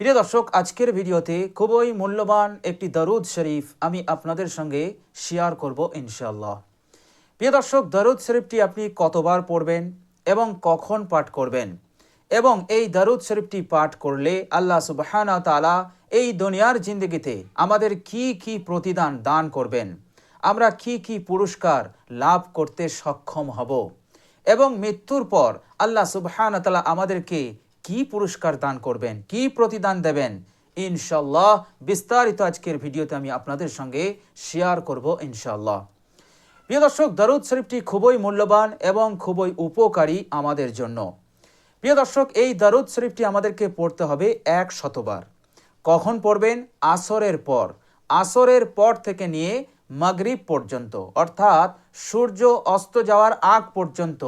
প্রিয় দর্শক, আজকের ভিডিওতে খুবই মূল্যবান একটি দরুদ শরীফ আমি আপনাদের সঙ্গে শেয়ার করব ইনশাল্লাহ প্রিয় দর্শক, দরুদ শরীফটি আপনি কতবার পড়বেন এবং কখন পাঠ করবেন? এবং এই দারুদ শরীফটি পাঠ করলে আল্লাহ সুবহানা তালা এই দুনিয়ার জিন্দগিতে আমাদের কি কি প্রতিদান দান করবেন? আমরা কি কি পুরস্কার লাভ করতে সক্ষম হব? এবং মৃত্যুর পর আল্লাহ সুবহানা তালা আমাদেরকে কি পুরস্কার দান করবেন? কি প্রতিদান দেবেন? ইনশাল্লাহ বিস্তারিত আজকের ভিডিওতে আমি আপনাদের সঙ্গে শেয়ার করব ইনশাল্লাহ প্রিয় দর্শক, দরুদ শরীফটি খুবই মূল্যবান এবং খুবই উপকারী আমাদের জন্য। প্রিয় দর্শক, এই দারুদ শরীফটি আমাদেরকে পড়তে হবে এক শতবার। কখন পড়বেন? আসরের পর। আসরের পর থেকে নিয়ে মাগরিব পর্যন্ত, অর্থাৎ সূর্য অস্ত যাওয়ার আগ পর্যন্ত,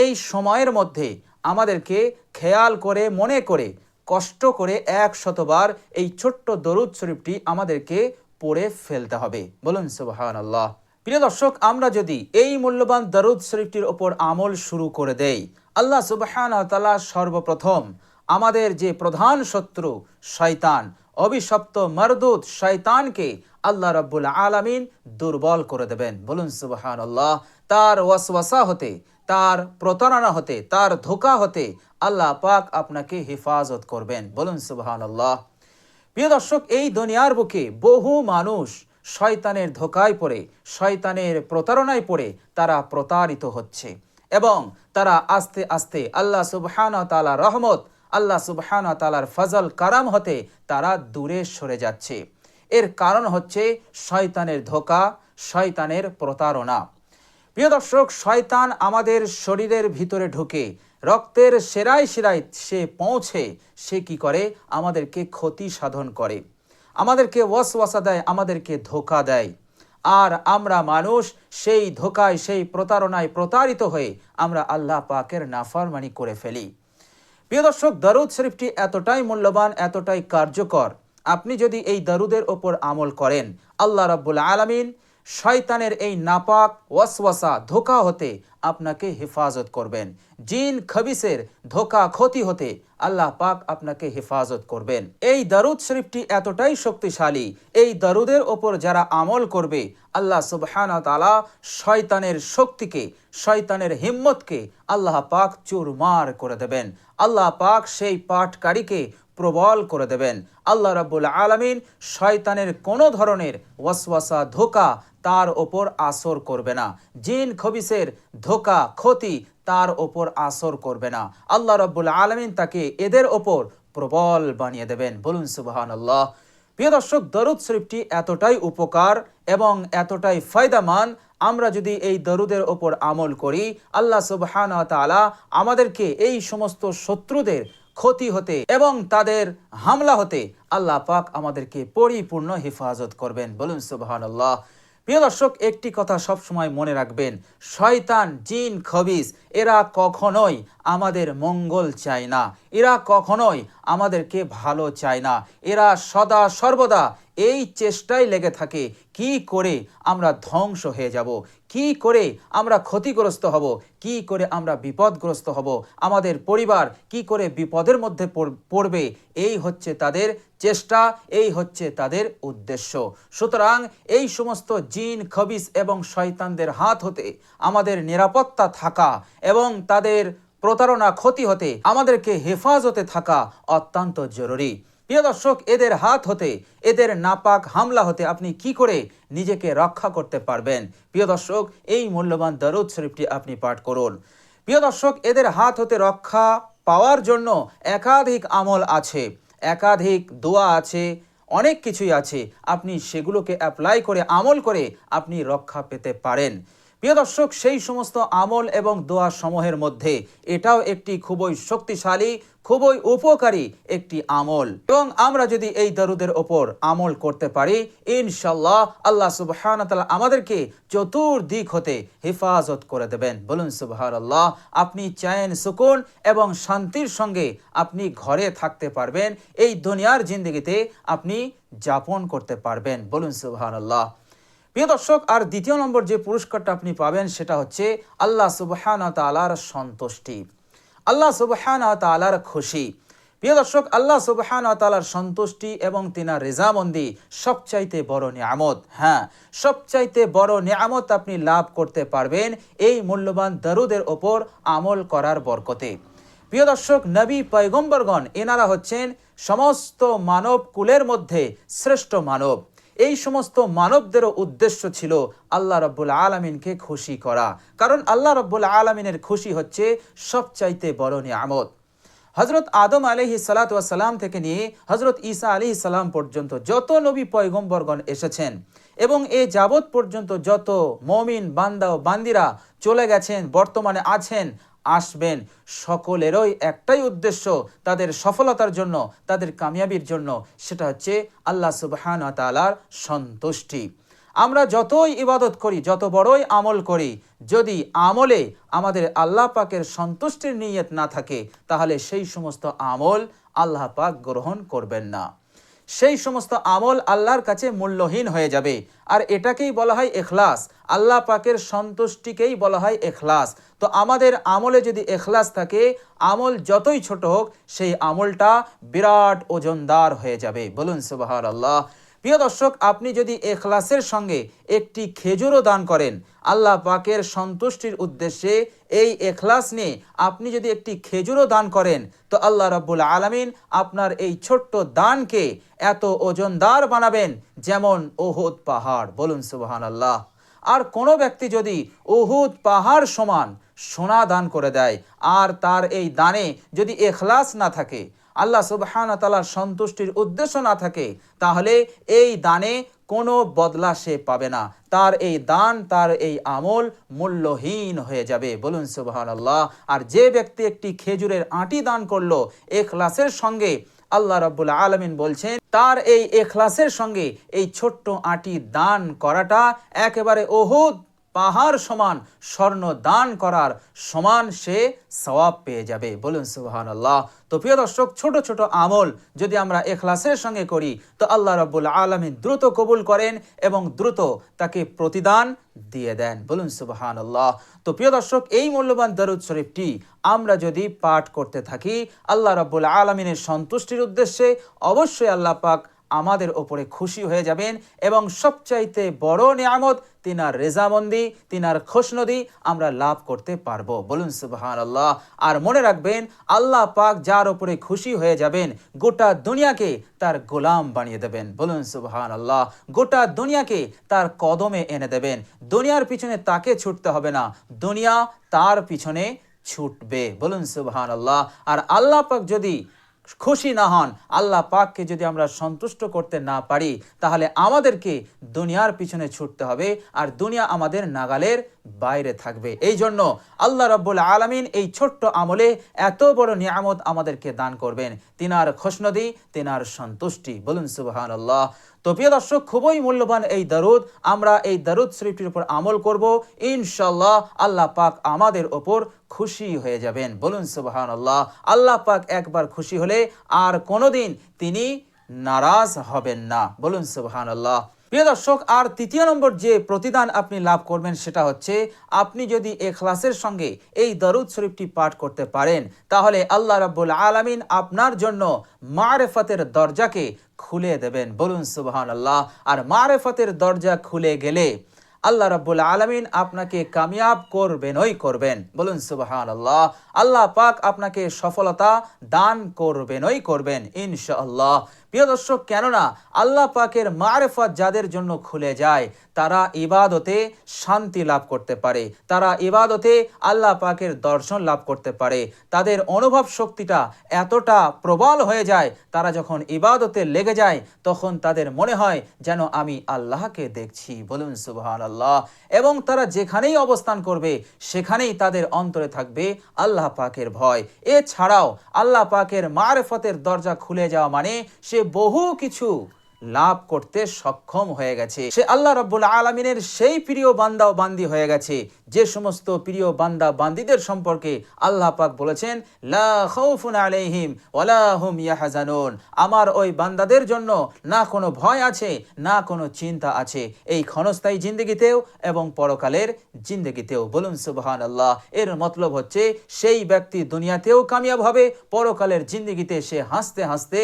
এই সময়ের মধ্যে আমাদেরকে খেয়াল করে, মনে করে, কষ্ট করে এক শতবার এই ছোট্ট দরুদ শরীফটি আমাদেরকে পড়ে ফেলতে হবে। বলুন আল্লাহ প্রিয় দর্শক, আমরা যদি এই মূল্যবান দরুদ শরীফটির ওপর আমল শুরু করে দেই, আল্লাহ সুবাহান তালা সর্বপ্রথম আমাদের যে প্রধান শত্রু, শয়তান, অভিশপ্ত মরদুদ শয়তানকে আল্লাহ রব্বুল আলামিন দুর্বল করে দেবেন। বলুন সুবাহান আল্লাহ তার ওয়াসওয়াসা হতে তার প্রতারণা হতে, তার ধোকা হতে আল্লাহ পাক আপনাকে হেফাজত করবেন। বলুন সুবাহান আল্লাহ প্রিয় দর্শক, এই দুনিয়ার বুকে বহু মানুষ শয়তানের ধোকায় পড়ে, শয়তানের প্রতারণায় পড়ে, তারা প্রতারিত হচ্ছে এবং তারা আস্তে আস্তে আল্লাহ সুবহান তালা রহমত, আল্লাহ সুবহান তালার ফজল, কারাম হতে তারা দূরে সরে যাচ্ছে। এর কারণ হচ্ছে শয়তানের ধোকা, শয়তানের প্রতারণা। প্রিয় দর্শক, শয়তান আমাদের শরীরের ভিতরে ঢুকে, রক্তের সেরাই সেরাই সে পৌঁছে, সে কি করে? আমাদেরকে ক্ষতি সাধন করে। আমাদেরকে ওয়াসওয়াসা দেয়, আমাদেরকে ধোকা দেয়। আর আমরা মানুষ, সেই ধোকায়, সেই প্রতারণায় প্রতারিত হয়ে আমরা আল্লাহ পাকের নাফরমানি করে ফেলি। প্রিয় দর্শক, দরুদ শরীফটি এতটাই মূল্যবান, এতটাই কার্যকর। আপনি যদি এই দারুদের ওপর আমল করেন, আল্লাহ রাব্বুল আলামিন শয়তানের এই নাপাক ওয়াসওয়াসা ধোকা হতে আপনাকে হেফাজত করবেন। জিন খবিসের ধোকা ক্ষতি হতে আল্লাহ পাক আপনাকে হেফাজত করবেন। এই দারুদ শরীফটি এতটাই শক্তিশালী, এই দারুদের ওপর যারা আমল করবে, আল্লাহ সুবহান তালা শয়তানের শক্তিকে, শয়তানের হিম্মতকে আল্লাহ পাক চুরমার করে দেবেন। আল্লাহ পাক সেই পাঠকারীকে প্রবল করে দেবেন। আল্লাহ রাব্বুল আলামিন শয়তানের কোনো ধরনের ওয়াসওয়াসা ধোকা তার ওপর আসর করবে না। জিন খবিসের ধোকা ক্ষতি তার ওপর আসর করবে না। আল্লাহ রাব্বুল আলামিন তাকে এদের ওপর প্রবল বানিয়ে দেবেন। বলুন সুবহান আল্লাহ প্রিয় দর্শক, দরুদ শরীফটি এতটাই উপকার এবং এতটাই ফায়দামান, আমরা যদি এই দরুদের ওপর আমল করি, আল্লাহ সুবহান তাআলা আমাদেরকে এই সমস্ত শত্রুদের ক্ষতি হতে এবং তাদের হামলা হতে আল্লাহ পাক আমাদেরকে পরিপূর্ণ হেফাজত করবেন। বলুন সুবহান আল্লাহ প্রিয় দর্শক, একটি কথা সবসময় মনে রাখবেন। শয়তান, জিন, খবিস, এরা কখনোই আমাদের মঙ্গল চায় না। এরা কখনোই আমাদেরকে ভালো চায় না। এরা সদা সর্বদা এই চেষ্টায় লেগে থাকে, কি করে আমরা ধ্বংস হয়ে যাব? কি করে আমরা ক্ষতিগ্রস্ত হব? কি করে আমরা বিপদগ্রস্ত হব? আমাদের পরিবার কি করে বিপদের মধ্যে পড়বে? এই হচ্ছে তাদের চেষ্টা, এই হচ্ছে তাদের উদ্দেশ্য। সুতরাং এই সমস্ত জিন, খবিস এবং শয়তানদের হাত হতে, আমাদের নিরাপত্তা থাকা এবং তাদের প্রতারণা ক্ষতি হতে, আমাদেরকে হেফাজতে থাকা অত্যন্ত জরুরি। প্রিয় দর্শক, এদের হাত হতে, এদের নাপাক হামলা হতে আপনি কি করে নিজেকে রক্ষা করতে পারবেন? প্রিয় দর্শক, এই মূল্যবান দরুদ শরীফটি আপনি পাঠ করুন। প্রিয় দর্শক, এদের হাত হতে রক্ষা পাওয়ার জন্য একাধিক আমল আছে। একাধিক দোয়া আছে, অনেক কিছুই আছে। আপনি সেগুলোকে অ্যাপ্লাই করে, আমল করে আপনি রক্ষা পেতে পারেন। প্রিয় দর্শক, সেই সমস্ত আমল এবং দোয়া সমূহের মধ্যে এটাও একটি খুবই শক্তিশালী, খুবই উপকারী একটি আমল। এবং আমরা যদি এই দরুদের ওপর আমল করতে পারি ইনশাল্লাহ আল্লাহ সুবহান আমাদেরকে চতুর্দিক হতে হেফাজত করে দেবেন। বলুন সুবহান আল্লাহ আপনি চায়েন সুকুন এবং শান্তির সঙ্গে আপনি ঘরে থাকতে পারবেন, এই দুনিয়ার জিন্দগিতে আপনি যাপন করতে পারবেন। বলুন সুবহান আল্লাহ প্রিয় দর্শক, আর দ্বিতীয় নম্বর যে পুরস্কারটা আপনি পাবেন সেটা হচ্ছে আল্লাহ সুবহান তালার সন্তুষ্টি। আল্লাহ সুবহান তালার খুশি। প্রিয় দর্শক, আল্লাহ সুবহান তালার সন্তুষ্টি এবং তিনার রেজামন্দি সবচাইতে বড় নিয়ামত। হ্যাঁ সবচাইতে বড় নিয়ামত আপনি লাভ করতে পারবেন এই মূল্যবান দারুদের ওপর আমল করার বরকতে। প্রিয় দর্শক, নবী পয়গম্বরগণ, এনারা হচ্ছেন সমস্ত মানব কুলের মধ্যে শ্রেষ্ঠ মানব। এই সমস্ত মানবদেরও উদ্দেশ্য ছিল আল্লাহ রব্বুল আলমিনকে খুশি করা। কারণ আল্লাহ রব্বুল আলমিনের খুশি হচ্ছে সবচাইতে বড় নিয়ামত। হজরত আদম আলহি সালাতাম থেকে নিয়ে হজরত ঈসা আলি সালাম পর্যন্ত যত নবী পয়গম্বরগণ এসেছেন এবং এ যাবৎ পর্যন্ত যত মমিন বান্দা ও বান্দিরা চলে গেছেন, বর্তমানে আছেন আসবেন। সকলেরই একটাই উদ্দেশ্য তাদের সফলতার জন্য, তাদের কামিয়াবির জন্য। সেটা হচ্ছে আল্লাহ সুবহান তালার সন্তুষ্টি। আমরা যতই ইবাদত করি, যত বড়ই আমল করি, যদি আমলে আমাদের আল্লাহ পাকের সন্তুষ্টির নিয়ত না থাকে, তাহলে সেই সমস্ত আমল আল্লাহ পাক গ্রহণ করবেন না। সেই সমস্ত আমল আল্লাহর কাছে মূল্যহীন হয়ে যাবে। আর এটাকেই বলা হয় এখলাস। আল্লাহ পাকের সন্তুষ্টিকেই বলা হয় এখলাস। তো আমাদের আমলে যদি এখলাস থাকে, আমল যতই ছোট হোক, সেই আমলটা বিরাট ওজনদার হয়ে যাবে। বলুন সুবাহ আল্লাহ প্রিয় দর্শক, আপনি যদি এখলাসের সঙ্গে একটি খেজুরও দান করেন, আল্লাহ পাকের সন্তুষ্টির উদ্দেশ্যে এই এখলাস নিয়ে আপনি যদি একটি খেজুরও দান করেন, তো আল্লাহ রব্বুল আলমিন আপনার এই ছোট্ট দানকে এত ওজনদার বানাবেন যেমন ওহুদ পাহাড়। বলুন সুবাহান আল্লাহ আর কোনো ব্যক্তি যদি উহুদ পাহাড় সমান সোনা দান করে দেয়, আর তার এই দানে যদি এখলাস না থাকে আল্লাহ সুবহান তালার সন্তুষ্টির উদ্দেশ্য না থাকে, তাহলে এই দানে কোনো বদলা সে পাবে না। তার এই দান, তার এই আমল মূল্যহীন হয়ে যাবে। বলুন সুবহান আল্লাহ আর যে ব্যক্তি একটি খেজুরের আঁটি দান করল, এখলাসের সঙ্গে আল্লাহ রব্বুল আলমিন বলছেন, তার এই এখলাসের সঙ্গে এই ছোট্ট আঁটি দান করাটা একেবারে ওহুদ পাহাড় সমান স্বর্ণ দান করার সমান সে সওয়াব পেয়ে যাবে। বলুন সুবহান আল্লাহ তো প্রিয় দর্শক, ছোট ছোট আমল যদি আমরা এখলাসের সঙ্গে করি, তো আল্লাহ রব্বুল আলমী দ্রুত কবুল করেন এবং দ্রুত তাকে প্রতিদান দিয়ে দেন। বলুন সুবহান আল্লাহ তো প্রিয় দর্শক, এই মূল্যবান দরুদ শরীফটি আমরা যদি পাঠ করতে থাকি, আল্লাহ রব্বুল আলমিনের সন্তুষ্টির উদ্দেশ্যে অবশ্যই আল্লাহ পাক আমাদের ওপরে খুশি হয়ে যাবেন এবং সবচাইতে বড় নিয়ামত, তিনার রেজামন্দি, তিনার খোশনদি আমরা লাভ করতে পারব। বলুন সুবাহান আল্লাহ আর মনে রাখবেন, আল্লাহ পাক যার ওপরে খুশি হয়ে যাবেন, গোটা দুনিয়াকে তার গোলাম বানিয়ে দেবেন। বলুন সুবাহান আল্লাহ গোটা দুনিয়াকে তার কদমে এনে দেবেন। দুনিয়ার পিছনে তাকে ছুটতে হবে না, দুনিয়া তার পিছনে ছুটবে। বলুন সুবহান আল্লাহ আর আল্লাহ পাক যদি খুশি না হন, আল্লাহ পাককে যদি আমরা সন্তুষ্ট করতে না পারি, তাহলে আমাদেরকে দুনিয়ার পিছনে ছুটতে হবে আর দুনিয়া আমাদের নাগালের বাইরে থাকবে। এই জন্য আল্লাহ রব্বুল আলমিন এই ছোট্ট আমলে এত বড় নিয়ামত আমাদেরকে দান করবেন। তিনার খোসনদি তিনার সন্তুষ্টি। বলুন সুবাহান আল্লাহ তো প্রিয় দর্শক, খুবই মূল্যবান এই দারুদ। আমরা এই দারুদ শরীফটির উপর আমল করব। ইনশাল্লাহ আল্লাহ পাক আমাদের ওপর খুশি হয়ে যাবেন। বলুন সুবাহান আল্লাহ আল্লাহ পাক একবার খুশি হলে আর কোনোদিন তিনি নারাজ হবেন না। বলুন সুবাহান আল্লাহ প্রিয় দর্শক, আর তৃতীয় নম্বর যে প্রতিদান আপনি লাভ করবেন সেটা হচ্ছে, আপনি যদি এখলাসের সঙ্গে এই দরুদ শরীফটি পাঠ করতে পারেন, তাহলে আল্লাহ রাব্বুল আলামিন আপনার জন্য মারেফতের দরজাকে খুলে দেবেন। বলুন সুবহান আল্লাহ আর মারেফতের দরজা খুলে গেলে আল্লাহ রাব্বুল আলামিন আপনাকে কামিয়াব করবেনই করবেন। বলুন সুবহান আল্লাহ আল্লাহ পাক আপনাকে সফলতা দান করবেনই করবেন, ইনশাআল্লাহ। প্রিয় দর্শক, কেননা আল্লাহ পাকের মারেফত যাদের জন্য খুলে যায়, তারা ইবাদতে শান্তি লাভ করতে পারে। তারা ইবাদতে আল্লাহ পাকের দর্শন লাভ করতে পারে। তাদের অনুভব শক্তিটা এতটা প্রবল হয়ে যায়, তারা যখন ইবাদতে লেগে যায়, তখন তাদের মনে হয় যেন আমি আল্লাহকে দেখছি। বলুন সুবহান আল্লাহ এবং তারা যেখানেই অবস্থান করবে, সেখানেই তাদের অন্তরে থাকবে আল্লাহ পাকের ভয়। এছাড়াও আল্লাহ পাকের মারেফতের দরজা খুলে যাওয়া মানে সে বহু কিছু লাভ করতে সক্ষম হয়ে গেছে। সে আল্লাহ রব্বুল আলমিনের সেই প্রিয় বান্দা ও বান্দি হয়ে গেছে। যে সমস্ত প্রিয় বান্দা বান্দিদের সম্পর্কে আল্লাহ পাক বলেছেন, লা খাউফুন আলাইহিম ওয়ালা হুম ইয়াহজানুন। আমার ওই বান্দাদের জন্য না কোনো ভয় আছে, না কোনো চিন্তা আছে। এই ক্ষণস্থায়ী জিন্দগিতেও এবং পরকালের জিন্দগিতেও। বলুন সুবহান আল্লাহ এর মতলব হচ্ছে, সেই ব্যক্তি দুনিয়াতেও কামিয়াব হবে, পরকালের জিন্দগিতে সে হাসতে হাসতে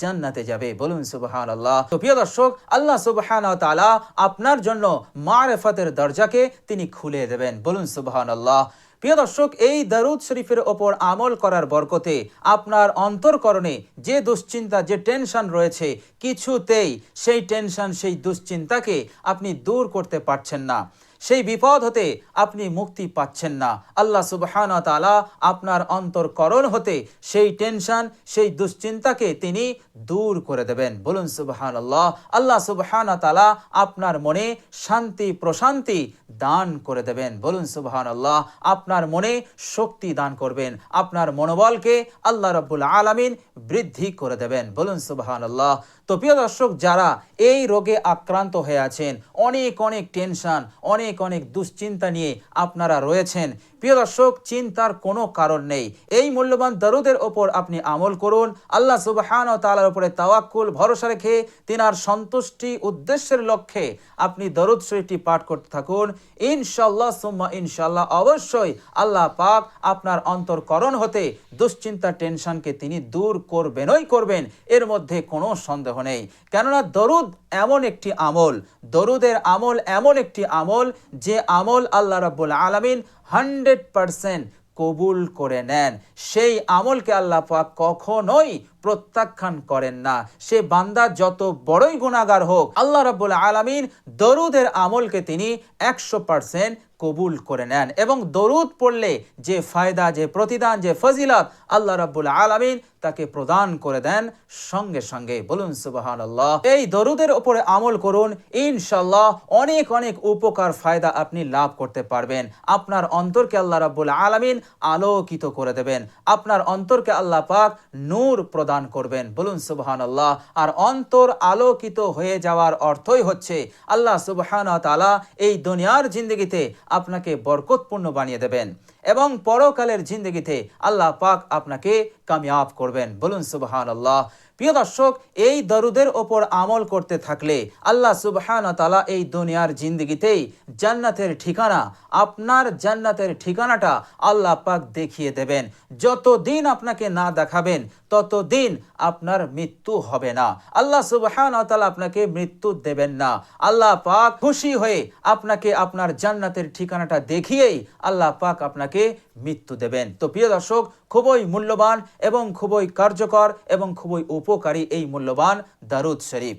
জান্নাতে যাবে। বলুন সুবহান আল্লাহ তো প্রিয় দর্শক, আল্লাহ সুবহান তাআলা আপনার জন্য মারেফাতের দরজাকে তিনি খুলে দেবেন। বলুন সুবহান আল্লাহ প্রিয় দর্শক, এই দারুদ শরীফের ওপর আমল করার বরকতে আপনার অন্তরকরণে যে দুশ্চিন্তা, যে টেনশন রয়েছে, কিছুতেই সেই টেনশন, সেই দুশ্চিন্তাকে আপনি দূর করতে পারছেন না। সেই বিপদ হতে আপনি মুক্তি পাচ্ছেন না। আল্লাহ সুবহান তালা আপনার অন্তরকরণ হতে সেই টেনশন, সেই দুশ্চিন্তাকে তিনি দূর করে দেবেন। বলুন সুবহান আল্লাহ আল্লাহ সুবহান তালা আপনার মনে শান্তি, প্রশান্তি দান করে দেবেন। বলুন সুবহান আল্লাহ আপনার মনে শক্তি দান করবেন। আপনার মনোবলকে আল্লাহ রব্বুল আলমিন বৃদ্ধি করে দেবেন। বলুন সুবহান আল্লাহ তো প্রিয় দর্শক, যারা এই রোগে আক্রান্ত হয়ে আছেন, অনেক অনেক টেনশন, অনেক অনেক দুশ্চিন্তা নিয়ে আপনারা রয়েছেন। প্রিয় দর্শক, চিন্তার কোনো কারণ নেই। এই মূল্যবান দরুদের ওপর আপনি আমল করুন। আল্লাহ সুবহান ও তালার উপরে তাওয়াক্কুল, ভরসা রেখে তিনার সন্তুষ্টি উদ্দেশ্যের লক্ষ্যে আপনি দরুদ শরীফটি পাঠ করতে থাকুন। ইনশাল্লাহ সুম্মা ইনশাল্লাহ অবশ্যই আল্লাহ পাক আপনার অন্তরকরণ হতে দুশ্চিন্তা, টেনশনকে তিনি দূর করবেনই করবেন। এর মধ্যে কোনো সন্দেহ নেই। কেননা দরুদ এমন একটি আমল, দরুদের আমল এমন একটি আমল যে আমল আল্লাহ রাব্বুল আলামিন হান্ড্রেড পারসেন্ট কবুল করে নেন। সেই আমলকে আল্লাহ পাক কখনোই প্রত্যাখ্যান করেন না। সে বান্দা যত বড়ই গুণাগার হোক, আল্লাহ রাব্বুল আলামিন দরুদের আমলকে তিনি একশো পারসেন্ট কবুল করে নেন এবং দরুদ পড়লে যে ফায়দা, যে প্রতিদান, যে ফজিলত আল্লাহ রাব্বুল আলামিন তাকে প্রদান করে দেন সঙ্গে সঙ্গে। বলুন সুবাহান আল্লাহ এই দরুদের উপরে আমল করুন ইনশাল্লাহ অনেক অনেক উপকার, ফায়দা আপনি লাভ করতে পারবেন। আপনার অন্তরকে আল্লাহ রাব্বুল আলামিন আলোকিত করে দেবেন। আপনার অন্তরকে আল্লাহ পাক নূর প্রদান করবেন। বলুন সুবহান আল্লাহ আর অন্তর আলোকিত হয়ে যাওয়ার অর্থই হচ্ছে আল্লাহ সুবহান তাআলা এই দুনিয়ার জিন্দগিতে আপনাকে বরকতপূর্ণ বানিয়ে দেবেন। এবং পরকালের জিন্দগিতে আল্লাহ পাক আপনাকে কামিয়াব করবেন। বলুন সুবহান আল্লাহ প্রিয় দর্শক, এই দরুদের ওপর আমল করতে থাকলে আল্লাহ সুবহান তালা এই দুনিয়ার জিন্দগিতেই জান্নাতের ঠিকানা, আপনার জান্নাতের ঠিকানাটা আল্লাহ পাক দেখিয়ে দেবেন। যতদিন আপনাকে না দেখাবেন ততদিন আপনার মৃত্যু হবে না। আল্লাহ সুবহান আপনাকে মৃত্যু দেবেন না। আল্লাহ পাক খুশি হয়ে আপনাকে আপনার জান্নাতের ঠিকানাটা দেখিয়েই আল্লাহ পাক আপনাকে মৃত্যু দেবেন। তো প্রিয় দর্শক, খুবই মূল্যবান এবং খুবই কার্যকর এবং খুবই উপকারী এই মূল্যবান দারুদ শরীফ।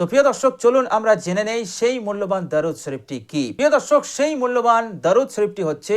তো প্রিয় দর্শক, চলুন আমরা জেনে নেই সেই মূল্যবান দারুদ শরীফটি কি। প্রিয় দর্শক, সেই মূল্যবান দারুদ শরীফটি হচ্ছে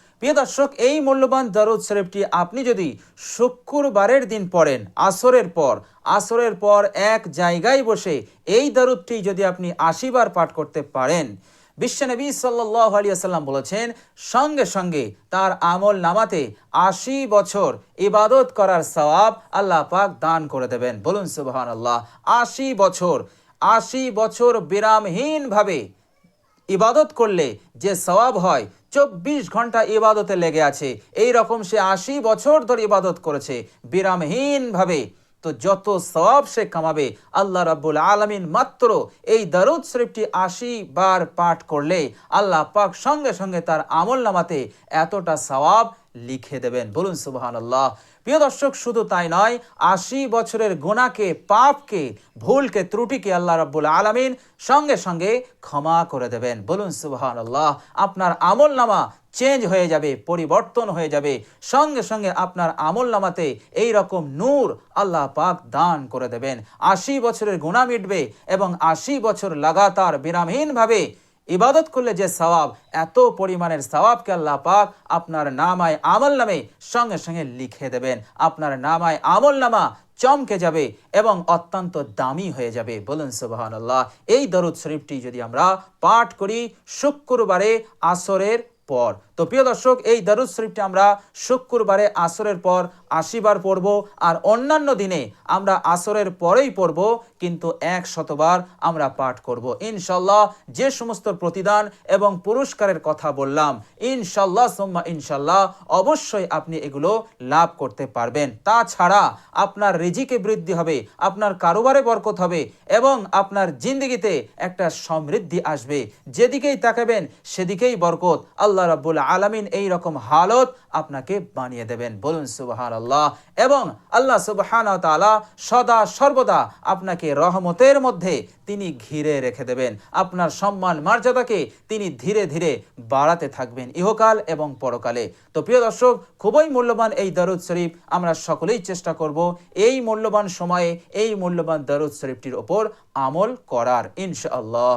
প্রিয় দর্শক, এই মূল্যবান দরুদ শরীফটি আপনি যদি শুক্রবারের দিন পড়েন, আসরের পর আসরের পর এক জায়গায় বসে এই দরুদটি যদি আপনি আশিবার পাঠ করতে পারেন, বিশ্বনবী সাল্লাহ আলিয়াল্লাম বলেছেন, সঙ্গে সঙ্গে তার আমল নামাতে আশি বছর ইবাদত করার সওয়াব আল্লাহ পাক দান করে দেবেন। বলুন সুবহান আল্লাহ আশি বছর আশি বছর বিরামহীনভাবে ইবাদত করলে যে সওয়াব হয় চব্বিশ ঘণ্টা ইবাদতে লেগে আছে। এই রকম সে আশি বছর ধরে ইবাদত করেছে, বিরামহীনভাবে। তো যত সব সে কামাবে, আল্লাহ রাব্বুল আলমিন মাত্র এই দারুদ শরীফটি আশি বার পাঠ করলে আল্লাহ পাক সঙ্গে সঙ্গে তার আমল নামাতে এতটা সওয়াব লিখে দেবেন। বলুন সুবাহ আল্লাহ প্রিয় দর্শক, শুধু তাই নয়, আশি বছরের গোনাকে, পাপকে, ভুলকে, ত্রুটিকে আল্লাহ রাব্বুল আলমিন সঙ্গে সঙ্গে ক্ষমা করে দেবেন। বলুন সুবহান আল্লাহ আপনার আমল নামা চেঞ্জ হয়ে যাবে, পরিবর্তন হয়ে যাবে। সঙ্গে সঙ্গে আপনার আমল নামাতে এই রকম নূর আল্লাহ পাক দান করে দেবেন। আশি বছরের গুণা মিটবে এবং আশি বছর লাগাতার বিরামহীনভাবে ইবাদত করলে যে সওয়াব, এত পরিমাণের সওয়াবকে আল্লাহ পাক আপনার নামায় আমল নামে সঙ্গে সঙ্গে লিখে দেবেন। আপনার নামায় আমল নামা চমকে যাবে এবং অত্যন্ত দামি হয়ে যাবে। বলুন সুবাহান আল্লাহ এই দরুদ শরীফটি যদি আমরা পাঠ করি শুক্রবারে আসরের পর। তো প্রিয় দর্শক, এই দারুদ শরীফটি আমরা শুক্রবারে আসরের পর আশিবার পড়ব আর অন্যান্য দিনে আমরা আসরের পরেই পড়ব, কিন্তু এক শতবার আমরা পাঠ করব। ইনশাল্লাহ যে সমস্ত প্রতিদান এবং পুরস্কারের কথা বললাম, ইনশাল্লাহ সোম্মা ইনশাল্লাহ অবশ্যই আপনি এগুলো লাভ করতে পারবেন। তাছাড়া আপনার রিজিকে বৃদ্ধি হবে, আপনার কারোবারে বরকত হবে এবং আপনার জিন্দগিতে একটা সমৃদ্ধি আসবে। যেদিকেই তাকাবেন, সেদিকেই বরকত। আল্লাহ রাব্বুল আলামিন এই রকম হালত আপনাকে বানিয়ে দেবেন। বলুন সুবহান আল্লাহ এবং আল্লাহ সুবহান তাআলা সদা সর্বদা আপনাকে রহমতের মধ্যে তিনি ঘিরে রেখে দেবেন। আপনার সম্মান, মর্যাদাকে তিনি ধীরে ধীরে বাড়াতে থাকবেন ইহকাল এবং পরকালে। তো প্রিয় দর্শক, খুবই মূল্যবান এই দরুদ শরীফ আমরা সকলেই চেষ্টা করব এই মূল্যবান সময়ে, এই মূল্যবান দরুদ শরীফটির ওপর আমল করার, ইনশাআল্লাহ।